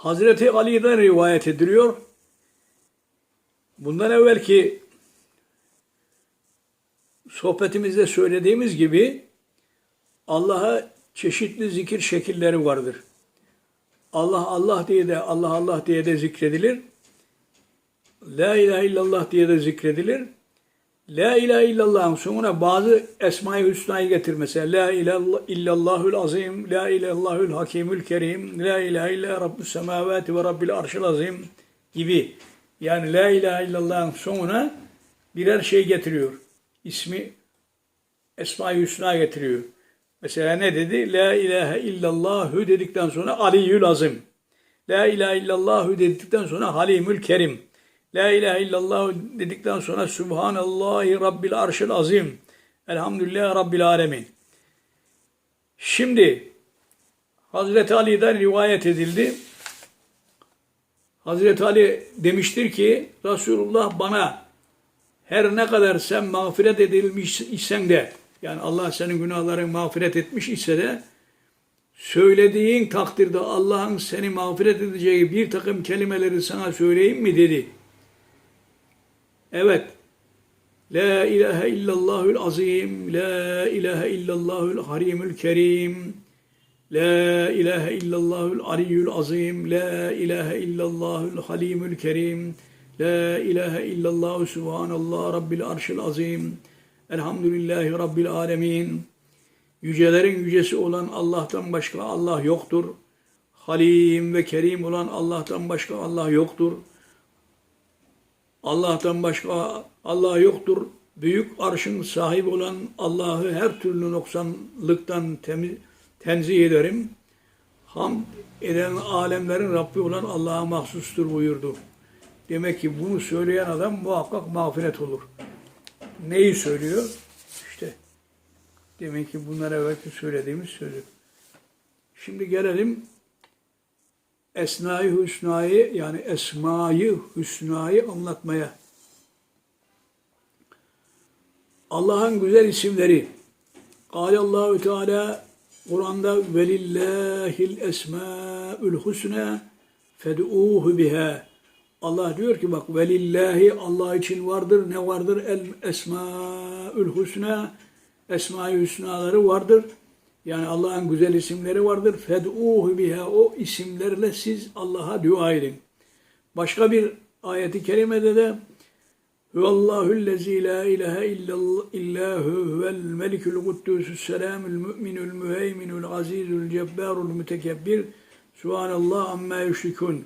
Hazreti Ali'den rivayet ediliyor. Bundan evvelki sohbetimizde söylediğimiz gibi Allah'a çeşitli zikir şekilleri vardır. Allah Allah diye de Allah Allah diye de zikredilir. La ilahe illallah diye de zikredilir. La ilahe illallah'ın sonuna bazı Esma-i Hüsna'yı getir mesela. La ilahe illallahül azim, la ilahillahül hakimül kerim, la ilahe illa rabbus semavati ve rabbil arşil azim gibi. Yani la ilahe illallah'ın sonuna birer şey getiriyor. İsmi Esma-i Hüsna getiriyor. Mesela ne dedi? La ilahe illallahü dedikten sonra aliyyül azim. La ilahe illallahü dedikten sonra halimül kerim. La ilahe illallah dedikten sonra Subhanallahi Rabbil Arşil Azim. Elhamdülillah Rabbil Alemin. Şimdi Hazreti Ali'den rivayet edildi. Hazreti Ali demiştir ki Resulullah bana her ne kadar sen mağfiret edilmiş isen de yani Allah senin günahların mağfiret etmiş ise de söylediğin takdirde Allah'ın seni mağfiret edeceği bir takım kelimeleri sana söyleyeyim mi dedi. Evet. La ilahe illallahül azim, la ilahe illallahül harimül kerim, la ilahe illallahül aliyyül azim, la ilahe illallahül halimül kerim, la ilahe illallah subhanallah rabbil arşil azim, elhamdülillahi rabbil alemin. Yücelerin yücesi olan Allah'tan başka Allah yoktur. Halim ve kerim olan Allah'tan başka Allah yoktur. Allah'tan başka Allah yoktur. Büyük arşın sahibi olan Allah'ı her türlü noksanlıktan temiz, tenzih ederim. Hamd eden alemlerin Rabbi olan Allah'a mahsustur buyurdu. Demek ki bunu söyleyen adam muhakkak mağfiret olur. Neyi söylüyor? İşte demek ki bunlar evvelki söylediğimiz sözü. Şimdi gelelim Esna-i Hüsna'yı yani Esma-i Hüsna'yı anlatmaya. Allah'ın güzel isimleri. Allahu Teala Kur'an'da velillahil esmaül husna fed'uhu biha. Allah diyor ki bak velillahi Allah için vardır. Ne vardır? El esmaül husna. Esma-i hüsnaları vardır. Yani Allah'ın güzel isimleri vardır. Fed'uhu biha. O isimlerle siz Allah'a dua edin. Başka bir ayeti kerimede de Huvallahu'llezî la ilahe illahu huvel melikul kuddüsü's selamül müminül müheyminül azizül cebbarul mütekebbir Subhanallah amma yüşrikun.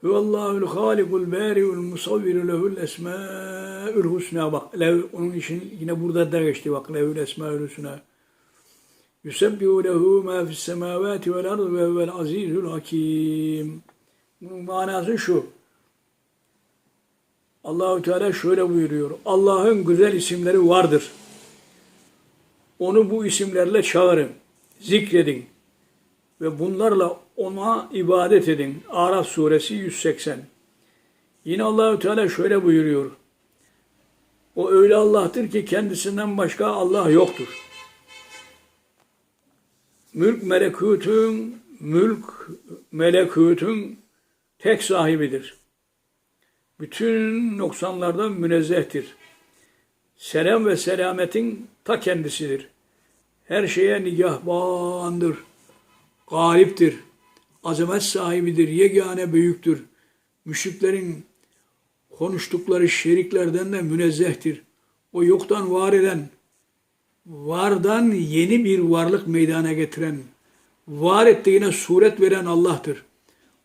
Huvallahul halikul bari'ul musavviru lehul esmâül husna. Bak lev, onun için yine burada da geçti bak lehul esmâül husna. Yusebbihu lehu ma fis semavati vel ardı ve huvel azizul hakim. Bunun manası şu. Allahü Teala şöyle buyuruyor. Allah'ın güzel isimleri vardır. Onu bu isimlerle çağırın, zikredin ve bunlarla ona ibadet edin. Araf suresi 180. Yine Allahü Teala şöyle buyuruyor. O öyle Allah'tır ki kendisinden başka Allah yoktur. Mülk melekutun, mülk melekutun tek sahibidir. Bütün noksanlardan münezzehtir. Selam ve selametin ta kendisidir. Her şeye nigahbandır. Galiptir. Azamet sahibidir. Yegane büyüktür. Müşriklerin konuştukları şeriklerden de münezzehtir. O yoktan var eden, vardan yeni bir varlık meydana getiren, var ettiğine suret veren Allah'tır.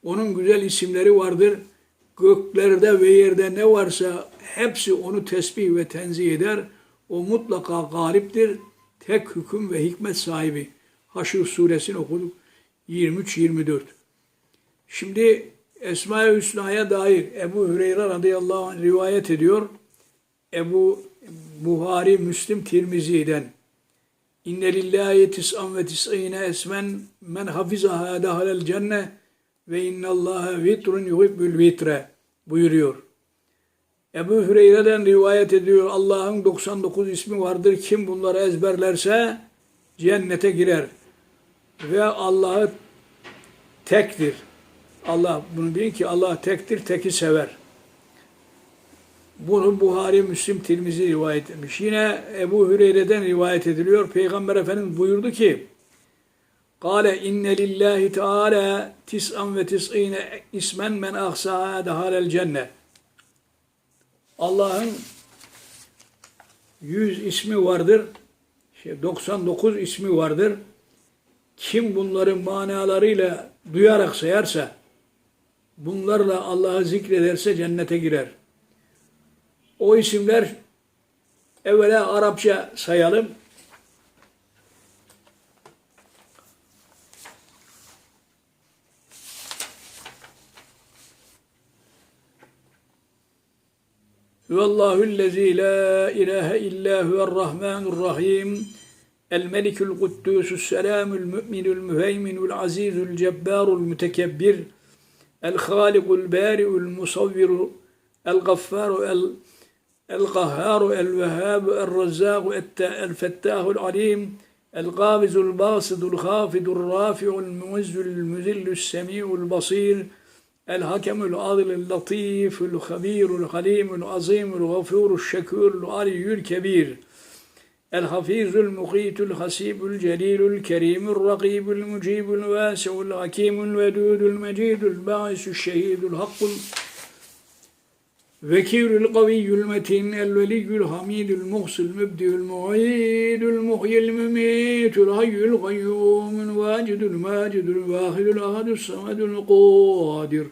Onun güzel isimleri vardır. Göklerde ve yerde ne varsa hepsi onu tesbih ve tenzih eder. O mutlaka galiptir. Tek hüküm ve hikmet sahibi. Haşr suresini okuduk. 23-24. Şimdi Esma-i Hüsna'ya dair Ebu Hüreyre radıyallahu anh rivayet ediyor. Ebu Buhari, Müslim, Tirmizi'den. İnne lillahi tis'an ve tis'ine esmen men hafizaha dahalel cenne ve innallâhe vitrun yuhibbül vitre buyuruyor. Ebu Hüreyre'den rivayet ediyor. Allah'ın 99 ismi vardır. Kim bunları ezberlerse cennete girer. Ve Allah'ı tektir. Allah bunu bilin ki Allah tektir, teki sever. Bunu Buhari, Müslim, Tirmizi rivayet etmiş. Yine Ebu Hüreyre'den rivayet ediliyor. Peygamber Efendimiz buyurdu ki, Kale inne lillahi teala tis'an ve tis'ine ismen men ahsaha dehalel cennet. Allah'ın 100 ismi vardır. Şey, 99 ismi vardır. Kim bunların manalarıyla duyarak sayarsa, bunlarla Allah'ı zikrederse cennete girer. O isimler evvela Arapça sayalım. Huvallahu'llezî la ilahe illa huve'r-rahmanur-rahim. El-Melikul Kuddusus Selamul Mü'minul Müheyminul Azizul Cebbarul Mütekebbir. El-Halikul Bari'ul Musavviru El-Gaffaru El القهار الوهاب الرزاق الفتاح العليم القابض الباسط الخافض الرافع المعز المذل السميع البصير الحكم العادل اللطيف الخبير الحليم العظيم الغفور الشكور العلي الكبير الحفيظ المقيت الحسيب الجليل الكريم الرقيب المجيب الواسع الحكيم الودود المجيد الباعث الشهيد الحق وكيل القوي المتين الولي الحميد المحصي المبدئ المعيد المحيي المميت الحي القيوم الواجد الماجد الواحد الأحد الصمد القادر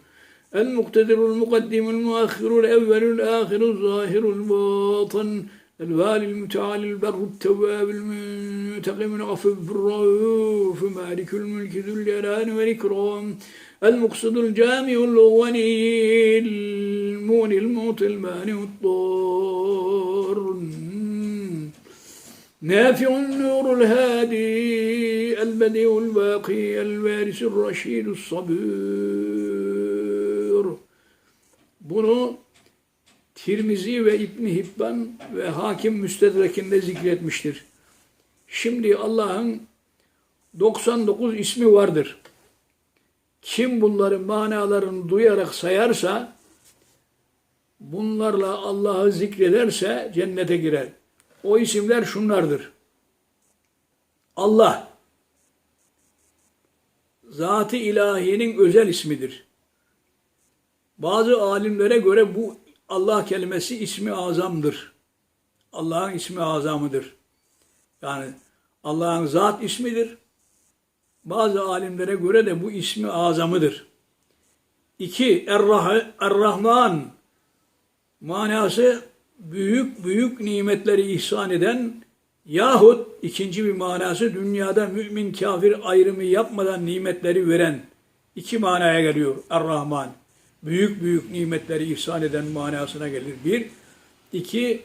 المقتدر المقدم المؤخر الأول الآخر الظاهر الباطن. الوالي المتعالي البر التواب المنتقم العفو الرؤوف مالك الملك ذو الجلال والإكرام المقصد الجامع الغني الموني الموت المانع الضار نافع النور الهادي البديع الباقي الوارث الرشيد الصبور. Tirmizi ve İbn Hibban ve Hakim Müstedrek'inde zikretmiştir. Şimdi Allah'ın 99 ismi vardır. Kim bunların manalarını duyarak sayarsa, bunlarla Allah'ı zikrederse cennete girer. O isimler şunlardır. Allah, Zat-ı ilahinin özel ismidir. Bazı alimlere göre bu Allah kelimesi ismi azamdır. Allah'ın ismi azamıdır. Yani Allah'ın zat ismidir. Bazı alimlere göre de bu ismi azamıdır. İki, Er-Rah- Er-Rahman manası büyük büyük nimetleri ihsan eden yahut ikinci bir manası dünyada mümin kafir ayrımı yapmadan nimetleri veren iki manaya geliyor Er-Rahman. Büyük büyük nimetleri ihsan eden manasına gelir. Bir. iki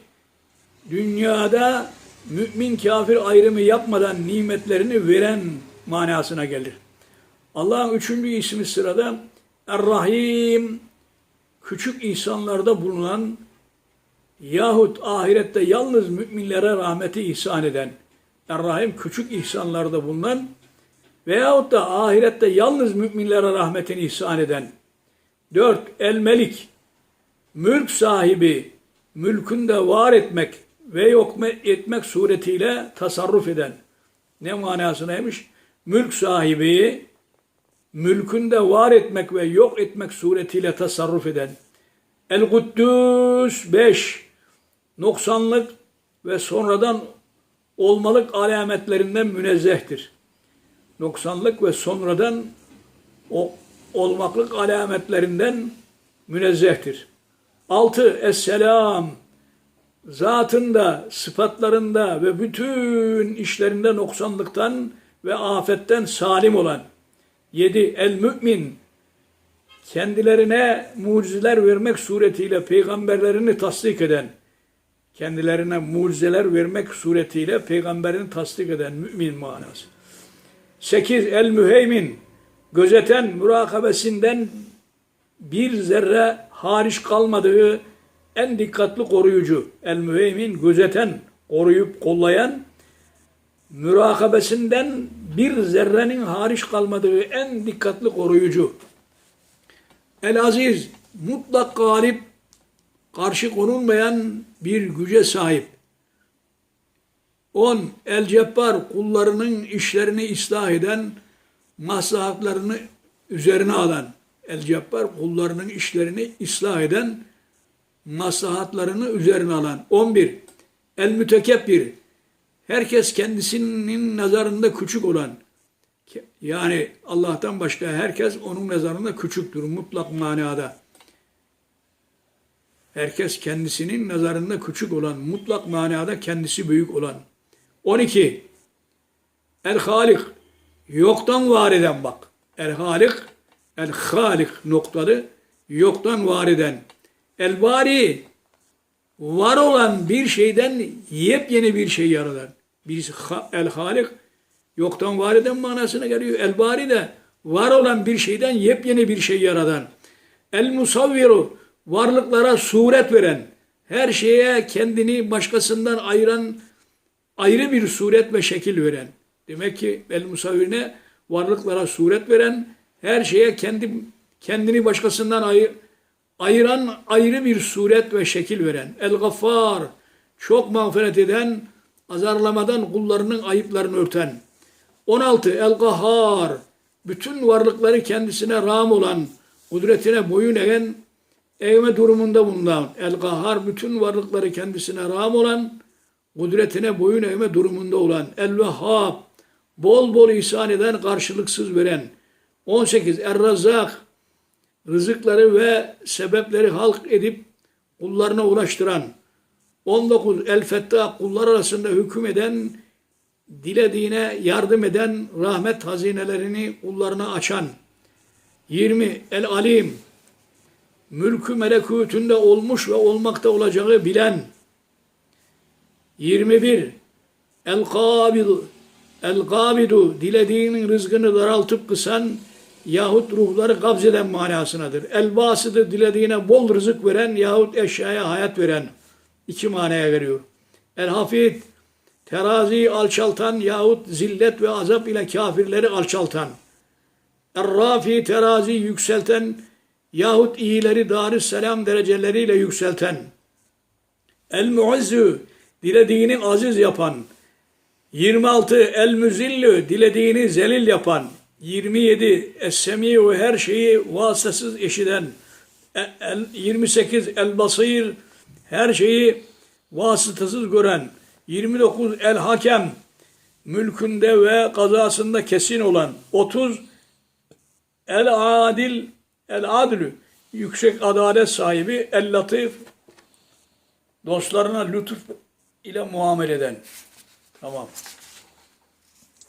dünyada mümin kafir ayrımı yapmadan nimetlerini veren manasına gelir. Allah'ın üçüncü ismi sırada Er-Rahim küçük ihsanlarda bulunan yahut ahirette yalnız müminlere rahmeti ihsan eden Er-Rahim küçük ihsanlarda bulunan veyahut da ahirette yalnız müminlere rahmetini ihsan eden Dört, El-Melik mülk sahibi mülkünde var etmek ve yok etmek suretiyle tasarruf eden ne manasınaymış? Mülk sahibi mülkünde var etmek ve yok etmek suretiyle tasarruf eden. El-Kuddüs 5 noksanlık ve sonradan olmalık alametlerinden münezzehtir. Noksanlık ve sonradan o olmaklık alametlerinden münezzehtir. 6. Es-selam zatında, sıfatlarında ve bütün işlerinde noksanlıktan ve afetten salim olan. 7. El-mümin kendilerine mucizeler vermek suretiyle peygamberlerini tasdik eden, kendilerine mucizeler vermek suretiyle peygamberini tasdik eden mümin manası. 8. El-müheymin gözeten mürakabesinden bir zerre hariç kalmadığı en dikkatli koruyucu, el müheymin gözeten, koruyup kollayan, mürakabesinden bir zerrenin hariç kalmadığı en dikkatli koruyucu. El aziz mutlak galip karşı konulmayan bir güce sahip. 10. El cebbar kullarının işlerini ıslah eden, maslahatlarını üzerine alan. El cebbar kullarının işlerini ıslah eden, maslahatlarını üzerine alan. 11. El mütekebbir herkes kendisinin nazarında küçük olan. Yani Allah'tan başka herkes onun nazarında küçüktür mutlak manada. Herkes kendisinin nazarında küçük olan, mutlak manada kendisi büyük olan. 12. El Halik, yoktan var eden bak. El Halik, El Halik noktalı, yoktan var eden. El Bari, var olan bir şeyden yepyeni bir şey yaratan. Bir El Halik, yoktan var eden manasına geliyor. El Bari de var olan bir şeyden yepyeni bir şey yaratan. El Musavviru, varlıklara suret veren, her şeye kendini başkasından ayıran, ayrı bir suret ve şekil veren. Demek ki el musavvirine varlıklara suret veren, her şeye kendi kendini başkasından ayır, ayıran ayrı bir suret ve şekil veren. El gaffar, çok mağfiret eden, azarlamadan kullarının ayıplarını örten. 16. El gahhar, bütün varlıkları kendisine ram olan, kudretine boyun eğen, eğme durumunda bulunan. El gahhar, bütün varlıkları kendisine ram olan, kudretine boyun eğme durumunda olan. El vehhab, bol bol ihsan eden, karşılıksız veren. 18. Er razzak, rızıkları ve sebepleri halk edip kullarına ulaştıran. 19. El fettah, kullar arasında hüküm eden, dilediğine yardım eden, rahmet hazinelerini kullarına açan. 20. El alim, mülkü melekutünde olmuş ve olmakta olacağı bilen. 21. El kabidu, el kabidu, dilediğinin rızkını daraltıp kısan, yahut ruhları kabzeden manasınadır. El basıdı dilediğine bol rızık veren yahut eşyaya hayat veren iki manaya veriyor. El hafid teraziyi alçaltan yahut zillet ve azap ile kafirleri alçaltan. Er rafi terazi yükselten yahut iyileri darü selam dereceleriyle yükselten. El muazzu dilediğini aziz yapan. 26 el müzillü dilediğini zelil yapan. 27 es-semi'u her şeyi vasıtasız eşiden. El, 28 el basir her şeyi vasıtasız gören. 29 el hakem mülkünde ve kazasında kesin olan. 30 el adil el adlü yüksek adalet sahibi el latif dostlarına lütuf ile muamele eden. 那么